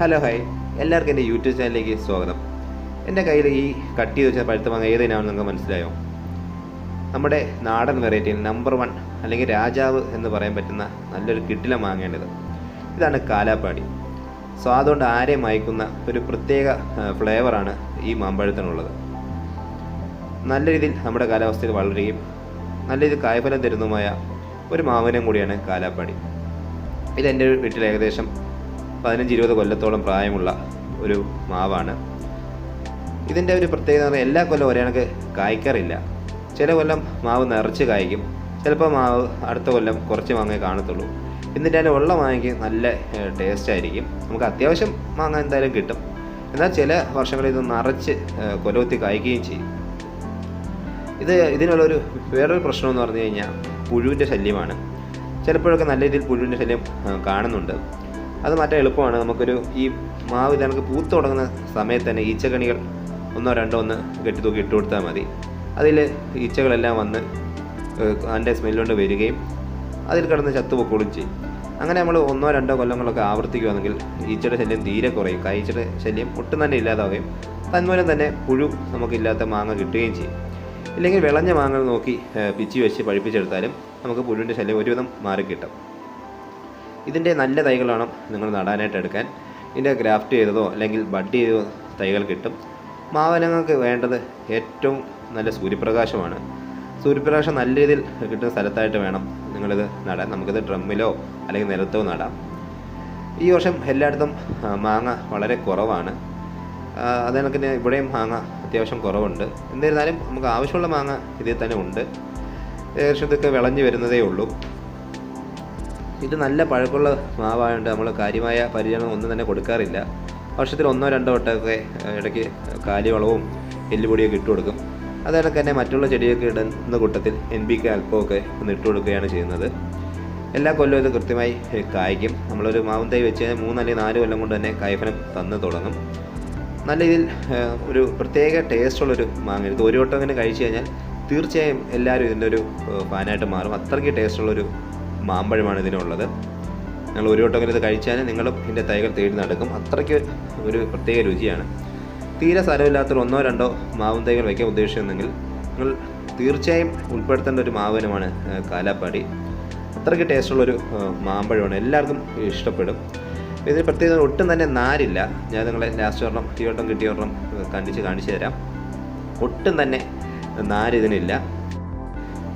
Hello hi എല്ലാവർക്കും എന്റെ YouTube ചാനലിലേക്ക് സ്വാഗതം. എന്റെ കയ്യിൽ ഈ കട്ടി വെച്ച പഴുത്ത മാങ്ങ ഏതിനാണെന്ന് നിങ്ങൾക്ക് മനസ്സിലായോ? നമ്മുടെ നാടൻ വെറൈറ്റിയിൽ നമ്പർ വൺ അല്ലെങ്കിൽ രാജാവ് എന്ന് പറയാൻ പറ്റുന്ന നല്ലൊരു കിട്ടില മാങ്ങേണ്ടത് ഇതാണ് കാലാപ്പാടി. സ്വാദുകൊണ്ട് ആരെയും മയക്കുന്ന ഒരു പ്രത്യേക ഫ്ലേവറാണ് ഈ മാമ്പഴത്തിനുള്ളത്. നല്ല രീതിയിൽ നമ്മുടെ കാലാവസ്ഥയിൽ വളരുകയും നല്ല രീതിയിൽ കായ്ഫലം തരുന്നതുമായ ഒരു മാവിനം കൂടിയാണ് കാലാപ്പാടി. ഇതെന്റെ വീട്ടിൽ ഏകദേശം പതിനഞ്ച് ഇരുപത് കൊല്ലത്തോളം പ്രായമുള്ള ഒരു മാവാണ്. ഇതിന്റെ ഒരു പ്രത്യേകത പറഞ്ഞാൽ എല്ലാ കൊല്ലം ഒരേ കണക്ക് കായ്ക്കാറില്ല. ചില കൊല്ലം മാവ് നിറച്ച് കായ്ക്കും. ചിലപ്പോൾ മാവ് അടുത്ത കൊല്ലം കുറച്ച് മാങ്ങേ കാണത്തുള്ളൂ. എന്നിട്ട് അതിന്റെ ഉള്ള മാങ്ങയ്ക്ക് നല്ല ടേസ്റ്റ് ആയിരിക്കും. നമുക്ക് അത്യാവശ്യം മാങ്ങ എന്തായാലും കിട്ടും. എന്നാൽ ചില വർഷങ്ങളിൽ ഇത് നിറച്ച് കൊലകുത്തി കായ്ക്കുകയും ചെയ്യും. ഇത് ഇതിനുള്ളൊരു വേറൊരു പ്രശ്നം എന്ന് പറഞ്ഞു കഴിഞ്ഞാൽ പുഴുവിന്റെ ശല്യമാണ്. ചിലപ്പോഴൊക്കെ നല്ല രീതിയിൽ പുഴുവിന്റെ ശല്യം കാണുന്നുണ്ട്. അത് മാറ്റാൻ എളുപ്പമാണ്. നമുക്കൊരു ഈ മാവ് നമുക്ക് പൂത്ത് തുടങ്ങുന്ന സമയത്ത് തന്നെ ഈച്ചക്കണികൾ ഒന്നോ രണ്ടോ ഒന്ന് കെട്ടി തൂക്കി ഇട്ട് കൊടുത്താൽ മതി. അതിൽ ഈച്ചകളെല്ലാം വന്ന് അതിന്റെ സ്മെല്ലുകൊണ്ട് വരികയും അതിൽ കിടന്ന് ചത്തുപൊക്കോളും ചെയ്യും. അങ്ങനെ നമ്മൾ ഒന്നോ രണ്ടോ കൊല്ലങ്ങളൊക്കെ ആവർത്തിക്കുകയാണെങ്കിൽ ഈച്ചയുടെ ശല്യം തീരെ കുറയും. കൈച്ചയുടെ ശല്യം ഒട്ടും തന്നെ ഇല്ലാതാവുകയും തന്മൂലം തന്നെ പുഴു നമുക്കില്ലാത്ത മാങ്ങ കിട്ടുകയും ചെയ്യും. ഇല്ലെങ്കിൽ വിളഞ്ഞ മാങ്ങ നോക്കി പിച്ചി വെച്ച് പഴിപ്പിച്ചെടുത്താലും നമുക്ക് പുഴുവിന്റെ ശല്യം ഒരുവിധം മാറിക്കിട്ടും. ഇതിന്റെ നല്ല തൈകൾ വേണം നിങ്ങൾ നടാനായിട്ട് എടുക്കാൻ. ഇതിന്റെ ഗ്രാഫ്റ്റ് ചെയ്തതോ അല്ലെങ്കിൽ ബഡ് ചെയ്തോ തൈകൾ കിട്ടും. മാവനങ്ങൾക്ക് വേണ്ടത് ഏറ്റവും നല്ല സൂര്യപ്രകാശമാണ്. സൂര്യപ്രകാശം നല്ല രീതിയിൽ കിട്ടുന്ന സ്ഥലത്തായിട്ട് വേണം നിങ്ങളിത് നടാൻ. നമുക്കിത് ഡ്രമ്മിലോ അല്ലെങ്കിൽ നിലത്തോ നടാം. ഈ വർഷം എല്ലായിടത്തും മാങ്ങ വളരെ കുറവാണ്. അത് തന്നെ ഇവിടെയും മാങ്ങ അത്യാവശ്യം കുറവുണ്ട്. എന്നിരുന്നാലും നമുക്ക് ആവശ്യമുള്ള മാങ്ങ ഇതിൽ തന്നെ ഉണ്ട്. ഏകദേശം ഇതൊക്കെ വിളഞ്ഞു വരുന്നതേ ഉള്ളൂ. ഇത് നല്ല പഴക്കമുള്ള മാവായതുകൊണ്ട് നമ്മൾ കാര്യമായ പരിചരണം ഒന്നും തന്നെ കൊടുക്കാറില്ല. വർഷത്തിൽ ഒന്നോ രണ്ടോ വട്ടമൊക്കെ ഇടയ്ക്ക് കാലിവളവും എല്ലുപൊടിയൊക്കെ ഇട്ട് കൊടുക്കും. അതേപോലെ തന്നെ മറ്റുള്ള ചെടിയൊക്കെ ഇടുന്ന കൂട്ടത്തിൽ എൻ ബി കെ അല്പമൊക്കെ ഒന്ന് ഇട്ട് കൊടുക്കുകയാണ് ചെയ്യുന്നത്. എല്ലാ കൊല്ലവും ഇത് കൃത്യമായി കായ്ക്കും. നമ്മളൊരു മാവും തൈ വെച്ച് മൂന്ന് അല്ലെങ്കിൽ നാല് കൊല്ലം കൊണ്ട് തന്നെ കായ്ഫലം തന്ന് തുടങ്ങും. നല്ല രീതിയിൽ ഒരു പ്രത്യേക ടേസ്റ്റുള്ളൊരു മാങ്ങ. ഇത് ഒരു വട്ടം ഇങ്ങനെ കഴിച്ചു കഴിഞ്ഞാൽ തീർച്ചയായും എല്ലാവരും ഇതിന്റെ ഒരു ഫാനായിട്ട് മാറും. അത്രയ്ക്ക് ടേസ്റ്റുള്ളൊരു മാമ്പഴമാണ് ഇതിനുള്ളത്. നിങ്ങൾ ഒരു വട്ടം ഇങ്ങനെ ഇത് കഴിച്ചാൽ നിങ്ങളും ഇതിന്റെ തൈകൾ തേടി നടക്കും. അത്രയ്ക്ക് ഒരു പ്രത്യേക രുചിയാണ്. തീരെ സ്ഥലമില്ലാത്തൊരു ഒന്നോ രണ്ടോ മാവും തൈകൾ വയ്ക്കാൻ ഉദ്ദേശിക്കുന്നെങ്കിൽ നിങ്ങൾ തീർച്ചയായും ഉൾപ്പെടുത്തേണ്ട ഒരു മാവിനമാണ് കാലാപ്പാടി. അത്രയ്ക്ക് ടേസ്റ്റുള്ളൊരു മാമ്പഴമാണ്. എല്ലാവർക്കും ഇഷ്ടപ്പെടും. ഇതിന് പ്രത്യേകത ഒട്ടും തന്നെ നാരില്ല. ഞാൻ നിങ്ങളെ ലാസ്റ്റ് ഒരെണ്ണം ഈ വട്ടം കിട്ടിയ ഒരെണ്ണം കണ്ടിച്ച് കാണിച്ചു തരാം. ഒട്ടും തന്നെ നാര് ഇതിനില്ല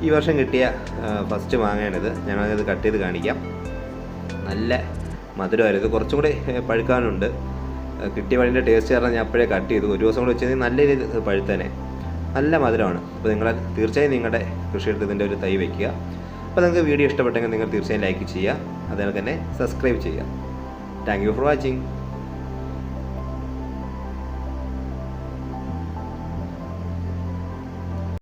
ഈ വർഷം കിട്ടിയ ഫസ്റ്റ് മാങ്ങയാണിത്. ഞാനത് കട്ട് ചെയ്ത് കാണിക്കാം. നല്ല മധുരമായിരുന്നു. കുറച്ചും കൂടി പഴുക്കാനുണ്ട്. കിട്ടിയ വഴിന്റെ ടേസ്റ്റ് കാരണം ഞാൻ അപ്പോഴേ കട്ട് ചെയ്തു. ഒരു ദിവസം കൂടി വെച്ച് നല്ല രീതിയിൽ പഴുത്തനെ നല്ല മധുരമാണ്. അപ്പോൾ നിങ്ങൾ തീർച്ചയായും നിങ്ങളുടെ കൃഷിയെടുത്ത് ഇതിന്റെ ഒരു തൈ വയ്ക്കുക അപ്പോൾ നിങ്ങൾക്ക് വീഡിയോ ഇഷ്ടപ്പെട്ടെങ്കിൽ നിങ്ങൾ തീർച്ചയായും ലൈക്ക് ചെയ്യുക. അതേപോലെ തന്നെ സബ്സ്ക്രൈബ് ചെയ്യുക. Thank you for watching